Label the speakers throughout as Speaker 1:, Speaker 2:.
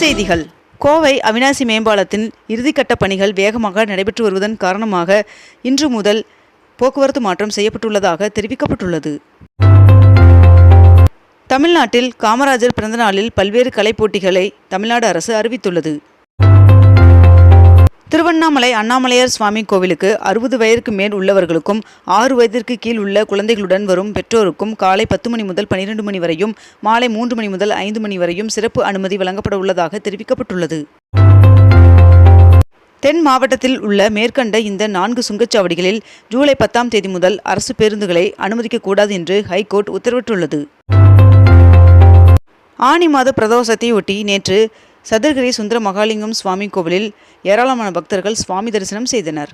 Speaker 1: செய்திகள். கோவை அவினாசி மேம்பாலத்தின் இறுதிக்கட்ட பணிகள் வேகமாக நடைபெற்று வருவதன் காரணமாக இன்று முதல் போக்குவரத்து மாற்றம் செய்யப்பட்டுள்ளதாக தெரிவிக்கப்பட்டுள்ளது. தமிழ்நாட்டில் காமராஜர் பிறந்தநாளில் பல்வேறு கலைப் போட்டிகளை தமிழ்நாடு அரசு அறிவித்துள்ளது. திருவண்ணாமலை அண்ணாமலையார் சுவாமி கோவிலுக்கு அறுபது வயதிற்கு மேல் உள்ளவர்களுக்கும் ஆறு வயதிற்கு கீழ் உள்ள குழந்தைகளுடன் வரும் பெற்றோருக்கும் காலை பத்து மணி முதல் பனிரெண்டு மணி வரையும் மாலை மூன்று மணி முதல் ஐந்து மணி வரையும் சிறப்பு அனுமதி வழங்கப்பட உள்ளதாக தெரிவிக்கப்பட்டுள்ளது. தென் மாவட்டத்தில் உள்ள மேற்கண்ட இந்த நான்கு சுங்கச்சாவடிகளில் ஜூலை பத்தாம் தேதி முதல் அரசு பேருந்துகளை அனுமதிக்கக்கூடாது என்று ஹைகோர்ட் உத்தரவிட்டுள்ளது. ஆனி மாத பிரதோஷத்தையொட்டி நேற்று சதுர்கிரி சுந்தர மகாலிங்கம் சுவாமி கோவிலில் ஏராளமான பக்தர்கள் சுவாமி தரிசனம் செய்தனர்.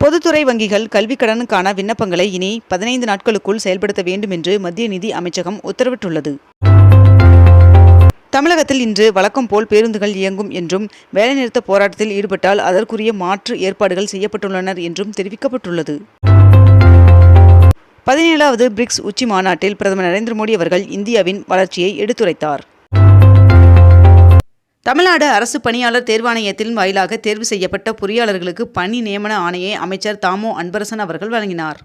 Speaker 1: பொதுத்துறை வங்கிகள் கல்விக் கடனுக்கான விண்ணப்பங்களை இனி பதினைந்து நாட்களுக்குள் செயல்படுத்த வேண்டும் என்று மத்திய நிதி அமைச்சகம் உத்தரவிட்டுள்ளது. தமிழகத்தில் இன்று வழக்கம் போல் பேருந்துகள் இயங்கும் என்றும் வேலைநிறுத்த போராட்டத்தில் ஈடுபட்டால் அதற்குரிய மாற்று ஏற்பாடுகள் செய்யப்பட்டுள்ளனர் என்றும் தெரிவிக்கப்பட்டுள்ளது. பதினேழாவது பிரிக்ஸ் உச்சி மாநாட்டில் பிரதமர் நரேந்திர மோடி அவர்கள் இந்தியாவின் வளர்ச்சியை எடுத்துரைத்தார். தமிழ்நாடு அரசு பணியாளர் தேர்வாணையத்தின் வாயிலாக தேர்வு செய்யப்பட்ட பொறியாளர்களுக்கு பணி நியமன ஆணையை அமைச்சர் தாமோ அன்பரசன் அவர்கள் வழங்கினார்.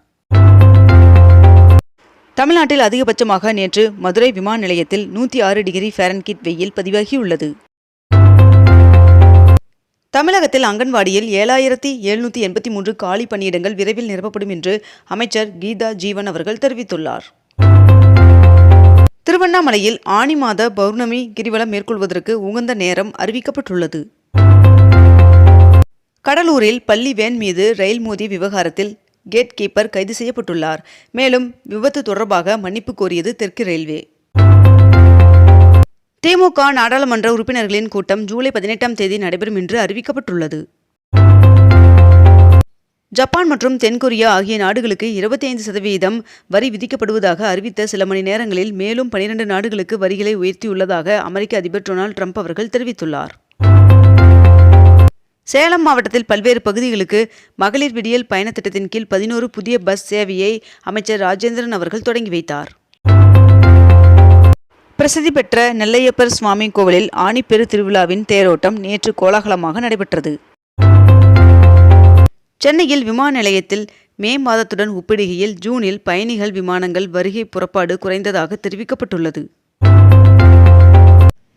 Speaker 1: தமிழ்நாட்டில் அதிகபட்சமாக நேற்று மதுரை விமான நிலையத்தில் நூற்றி ஆறு டிகிரி ஃபேரன்கிட் வெயில் பதிவாகியுள்ளது. தமிழகத்தில் அங்கன்வாடியில் ஏழாயிரத்தி எழுநூற்றி எண்பத்தி மூன்று காலி பணியிடங்கள் விரைவில் நிரப்பப்படும் என்று அமைச்சர் கீதா ஜீவன் அவர்கள் தெரிவித்துள்ளார். திருவண்ணாமலையில் ஆனி மாத பௌர்ணமி கிரிவலம் மேற்கொள்வதற்கு உகந்த நேரம் அறிவிக்கப்பட்டுள்ளது. கடலூரில் பள்ளி வேன் மீது ரயில் மோதிய விவகாரத்தில் கேட் கீப்பர் கைது செய்யப்பட்டுள்ளார். மேலும் விபத்து தொடர்பாக மன்னிப்பு கோரியது தெற்கு ரயில்வே. திமுக நாடாளுமன்ற உறுப்பினர்களின் கூட்டம் ஜூலை பதினெட்டாம் தேதி நடைபெறும் என்று அறிவிக்கப்பட்டுள்ளது. ஜப்பான் மற்றும் தென்கொரியா ஆகிய நாடுகளுக்கு இருபத்தி ஐந்து சதவீதம் வரி விதிக்கப்படுவதாக அறிவித்த சில மணி நேரங்களில் மேலும் பனிரெண்டு நாடுகளுக்கு வரிகளை உயர்த்தியுள்ளதாக அமெரிக்க அதிபர் டொனால்டு ட்ரம்ப் அவர்கள் தெரிவித்துள்ளார். சேலம் மாவட்டத்தில் பல்வேறு பகுதிகளுக்கு மகளிர் விடியல் பயண திட்டத்தின் கீழ் பதினோரு புதிய பஸ் சேவையை அமைச்சர் ராஜேந்திரன் அவர்கள் தொடங்கி வைத்தார். பிரசித்தி பெற்ற நெல்லையப்பர் சுவாமி கோவிலில் ஆணிப்பெரு திருவிழாவின் தேரோட்டம் நேற்று கோலாகலமாக நடைபெற்றது. சென்னையில் விமான நிலையத்தில் மே மாதத்துடன் ஒப்பிடுகையில் ஜூனில் பயணிகள் விமானங்கள் வருகை புறப்பாடு குறைந்ததாக தெரிவிக்கப்பட்டுள்ளது.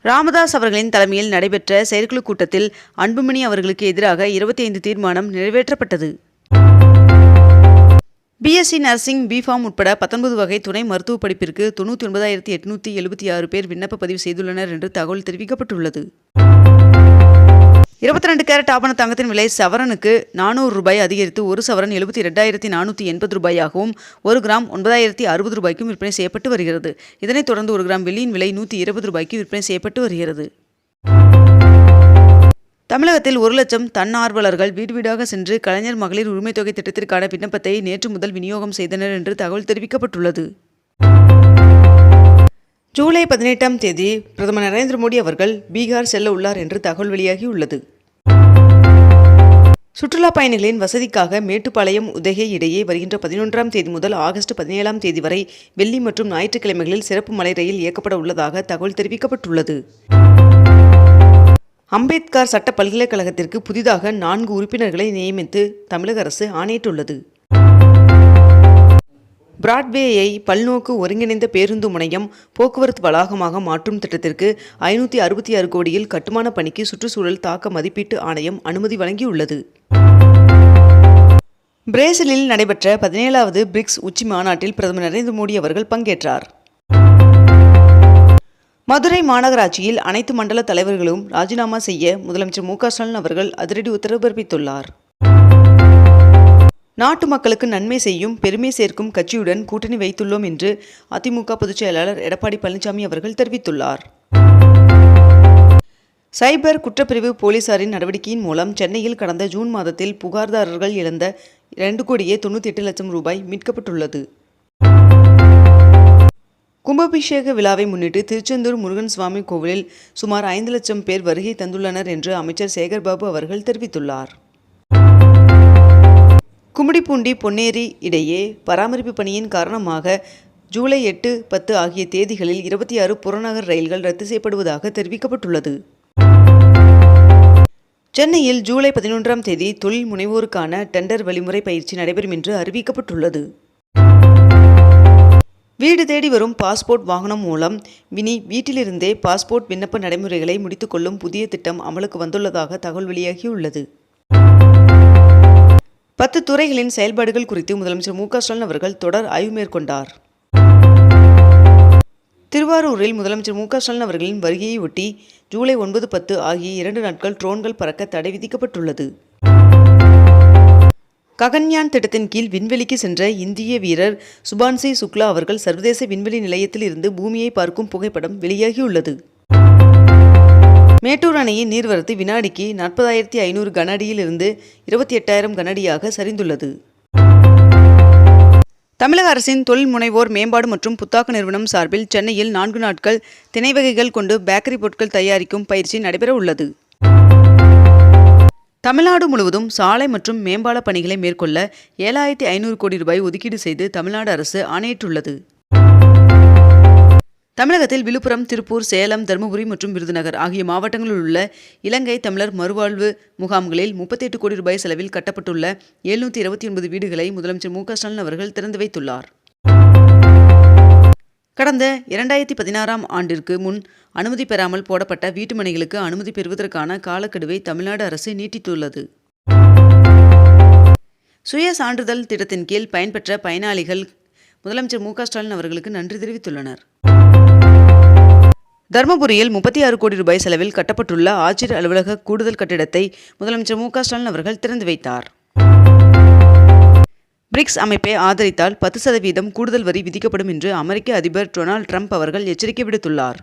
Speaker 1: ராமதாஸ் அவர்களின் தலைமையில் நடைபெற்ற செயற்குழு கூட்டத்தில் அன்புமணி அவர்களுக்கு எதிராக இருபத்தி ஐந்து தீர்மானம் நிறைவேற்றப்பட்டது. பிஎஸ்சி நர்சிங் பிஃபார்ம் உட்பட பத்தொன்பது வகை துணை மருத்துவ படிப்பிற்கு தொண்ணூற்றி ஒன்பதாயிரத்தி எட்நூற்றி எழுபத்தி ஆறு பேர் விண்ணப்ப பதிவு செய்துள்ளனர் என்று தகவல் தெரிவிக்கப்பட்டுள்ளது. இருபத்தி ரெண்டு கேரட் ஆபண தங்கத்தின் விலை சவரனுக்கு நானூறு ரூபாய் அதிகரித்து ஒரு சவரன் எழுபத்தி ரெண்டாயிரத்தி நானூற்றி எண்பது ரூபாயாகவும் ஒரு கிராம் ஒன்பதாயிரத்தி அறுபது ரூபாய்க்கும் விற்பனை செய்யப்பட்டு வருகிறது. இதனைத் தொடர்ந்து ஒரு கிராம் வெள்ளியின் விலை நூற்றி இருபது ரூபாய்க்கு விற்பனை செய்யப்பட்டு வருகிறது. தமிழகத்தில் ஒரு லட்சம் தன்னார்வலர்கள் வீடு வீடாக சென்று கலைஞர் மகளிர் உரிமைத் தொகை திட்டத்திற்கான விண்ணப்பத்தை நேற்று முதல் விநியோகம் செய்தனர் என்று தகவல் தெரிவிக்கப்பட்டுள்ளது. ஜூலை பதினெட்டாம் தேதி பிரதமர் நரேந்திர மோடி அவர்கள் பீகார் செல்ல உள்ளார் என்று தகவல் வெளியாகியுள்ளது. சுற்றுலா பயணிகளின் வசதிக்காக மேட்டுப்பாளையம் உதகை இடையே வருகின்ற பதினொன்றாம் தேதி முதல் ஆகஸ்ட் பதினேழாம் தேதி வரை வெள்ளி மற்றும் ஞாயிற்றுக்கிழமைகளில் சிறப்பு மலை ரயில் இயக்கப்பட உள்ளதாக தகவல் தெரிவிக்கப்பட்டுள்ளது. அம்பேத்கர் சட்ட பல்கலைக்கழகத்திற்கு புதிதாக நான்கு உறுப்பினர்களை நியமித்து தமிழக அரசு ஆணையிட்டுள்ளது. பிராட்வேயை பல்நோக்கு ஒருங்கிணைந்த பேருந்து முனையம் போக்குவரத்து வளாகமாக மாற்றும் திட்டத்திற்கு ஐநூற்றி அறுபத்தி ஆறு கோடியில் கட்டுமான பணிக்கு சுற்றுச்சூழல் தாக்க மதிப்பீட்டு ஆணையம் அனுமதி வழங்கியுள்ளது. பிரேசிலில் நடைபெற்ற பதினேழாவது பிரிக்ஸ் உச்சி மாநாட்டில் பிரதமர் நரேந்திர மோடி அவர்கள் பங்கேற்றார். மதுரை மாநகராட்சியில் அனைத்து மண்டல தலைவர்களும் ராஜினாமா செய்ய முதலமைச்சர் மு க ஸ்டாலின் அவர்கள் அதிரடி உத்தரவு பிறப்பித்துள்ளார். நாட்டு மக்களுக்கு நன்மை செய்யும் பெருமை சேர்க்கும் கட்சியுடன் கூட்டணி வைத்துள்ளோம் என்று அதிமுக பொதுச் செயலாளர் எடப்பாடி பழனிசாமி அவர்கள் தெரிவித்துள்ளார். சைபர் குற்றப்பிரிவு போலீசாரின் நடவடிக்கையின் மூலம் சென்னையில் கடந்த ஜூன் மாதத்தில் புகார்தாரர்கள் இழந்த இரண்டு கோடியே தொண்ணூற்றி எட்டு லட்சம் ரூபாய் மீட்கப்பட்டுள்ளது. கும்பாபிஷேக விழாவை முன்னிட்டு திருச்செந்தூர் முருகன் சுவாமி கோவிலில் சுமார் ஐந்து லட்சம் பேர் வருகை தந்துள்ளனர் என்று அமைச்சர் சேகர்பாபு அவர்கள் தெரிவித்துள்ளார். கும்மிடிப்பூண்டி பொன்னேரி இடையே பராமரிப்பு பணியின் காரணமாக ஜூலை எட்டு பத்து ஆகிய தேதிகளில் இருபத்தி ஆறு புறநகர் ரயில்கள் ரத்து செய்யப்படுவதாக தெரிவிக்கப்பட்டுள்ளது. சென்னையில் ஜூலை பதினொன்றாம் தேதி தொழில் முனைவோருக்கான டெண்டர் வழிமுறை பயிற்சி நடைபெறும் என்று அறிவிக்கப்பட்டுள்ளது. வீடு தேடி வரும் பாஸ்போர்ட் வாகனம் மூலம் இனி வீட்டிலிருந்தே பாஸ்போர்ட் விண்ணப்ப நடைமுறைகளை முடித்துக்கொள்ளும் புதிய திட்டம் அமலுக்கு வந்துள்ளதாக தகவல் வெளியாகியுள்ளது. பத்து துறைகளின் செயல்பாடுகள் குறித்து முதலமைச்சர் மு ஸ்டாலின் அவர்கள் தொடர் ஆய்வு மேற்கொண்டார். திருவாரூரில் முதலமைச்சர் மு ஸ்டாலின் அவர்களின் வருகையை ஒட்டி ஜூலை ஒன்பது பத்து ஆகிய இரண்டு நாட்கள் ட்ரோன்கள் பறக்க தடை விதிக்கப்பட்டுள்ளது. ககன்யான் திட்டத்தின் கீழ் விண்வெளிக்கு சென்ற இந்திய வீரர் சுபான்சி சுக்லா அவர்கள் சர்வதேச விண்வெளி நிலையத்தில் இருந்து பூமியை பார்க்கும் புகைப்படம் வெளியாகியுள்ளது. மேட்டூர் அணையின் நீர்வரத்து வினாடிக்கு நாற்பதாயிரத்தி ஐநூறு கன அடியிலிருந்து இருபத்தி எட்டாயிரம் கன அடியாக சரிந்துள்ளது. தமிழக அரசின் தொழில் முனைவோர் மேம்பாடு மற்றும் புத்தாக்க நிறுவனம் சார்பில் சென்னையில் நான்கு நாட்கள் திணை வகைகள் கொண்டு பேக்கரி பொருட்கள் தயாரிக்கும் பயிற்சி நடைபெற உள்ளது. தமிழ்நாடு முழுவதும் சாலை மற்றும் மேம்பால பணிகளை மேற்கொள்ள ஏழாயிரத்தி ஐநூறு கோடி ரூபாய் ஒதுக்கீடு செய்து தமிழ்நாடு அரசு ஆணையிட்டுள்ளது. தமிழகத்தில் விழுப்புரம் திருப்பூர் சேலம் தருமபுரி மற்றும் விருதுநகர் ஆகிய மாவட்டங்களில் உள்ள இலங்கை தமிழர் மறுவாழ்வு முகாம்களில் முப்பத்தெட்டு கோடி ரூபாய் செலவில் கட்டப்பட்டுள்ள எழுநூற்றி இருபத்தி ஒன்பது வீடுகளை முதலமைச்சர் மு க ஸ்டாலின் அவர்கள் திறந்து வைத்துள்ளார். கடந்த இரண்டாயிரத்தி பதினாறாம் ஆண்டிற்கு முன் அனுமதி பெறாமல் போடப்பட்ட வீட்டுமனைகளுக்கு அனுமதி பெறுவதற்கான காலக்கெடுவை தமிழ்நாடு அரசு நீட்டித்துள்ளது. சுய சான்றிதழ் திட்டத்தின் கீழ் பயன்பெற்ற பயனாளிகள் முதலமைச்சர் மு க ஸ்டாலின் அவர்களுக்கு நன்றி தெரிவித்துள்ளனர். தருமபுரியில் முப்பத்தி ஆறு கோடி ரூபாய் செலவில் கட்டப்பட்டுள்ள ஆட்சியர் அலுவலக கூடுதல் கட்டிடத்தை முதலமைச்சர் மு ஸ்டாலின் அவர்கள் திறந்து வைத்தார். பிரிக்ஸ் அமைப்பை ஆதரித்தால் பத்து சதவீதம் கூடுதல் வரி விதிக்கப்படும் என்று அமெரிக்க அதிபர் டொனால்ட் ட்ரம்ப் அவர்கள் எச்சரிக்கை விடுத்துள்ளார்.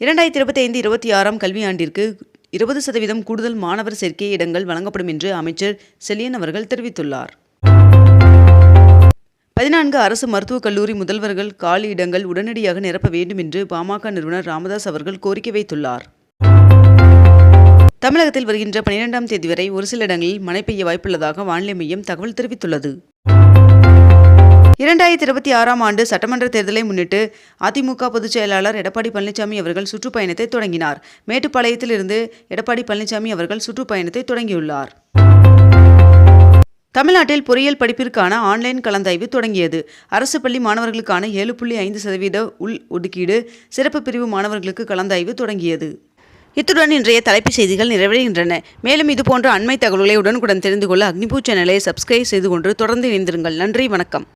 Speaker 1: இரண்டாயிரத்தி இருபத்தி ஐந்து இருபத்தி ஆறாம் கல்வியாண்டிற்கு இருபது சதவீதம் கூடுதல் மாணவர் சேர்க்கை இடங்கள் வழங்கப்படும் என்று அமைச்சர் செலியன் அவர்கள் தெரிவித்துள்ளார். பதினான்கு அரசு மருத்துவக் கல்லூரி முதல்வர்கள் காலி இடங்கள் உடனடியாக நிரப்ப வேண்டும் என்று பாமக நிறுவனர் ராமதாஸ் அவர்கள் கோரிக்கை வைத்துள்ளார். தமிழகத்தில் வருகின்ற பனிரெண்டாம் தேதி வரை ஒரு சில இடங்களில் மழை பெய்ய வாய்ப்புள்ளதாக வானிலை மையம் தகவல் தெரிவித்துள்ளது. இரண்டாயிரத்தி இருபத்தி ஆறாம் ஆண்டு சட்டமன்ற தேர்தலை முன்னிட்டு அதிமுக பொதுச் செயலாளர் எடப்பாடி பழனிசாமி அவர்கள் சுற்றுப்பயணத்தை தொடங்கினார். மேட்டுப்பாளையத்திலிருந்து எடப்பாடி பழனிசாமி அவர்கள் சுற்றுப்பயணத்தை தொடங்கியுள்ளார். தமிழ்நாட்டில் பொறியியல் படிப்பிற்கான ஆன்லைன் கலந்தாய்வு தொடங்கியது. அரசு பள்ளி மாணவர்களுக்கான ஏழு புள்ளி ஐந்து சதவீத உள் ஒதுக்கீடு சிறப்பு பிரிவு மாணவர்களுக்கு கலந்தாய்வு தொடங்கியது. இத்துடன் இன்றைய தலைப்புச் செய்திகள் நிறைவடைகின்றன. மேலும் இதுபோன்ற அண்மை தகவல்களை உடனுக்குடன் தெரிந்து கொள்ள அக்னிபூ சேனலை சப்ஸ்கிரைப் செய்து கொண்டு தொடர்ந்து இணைந்திருங்கள். நன்றி வணக்கம்.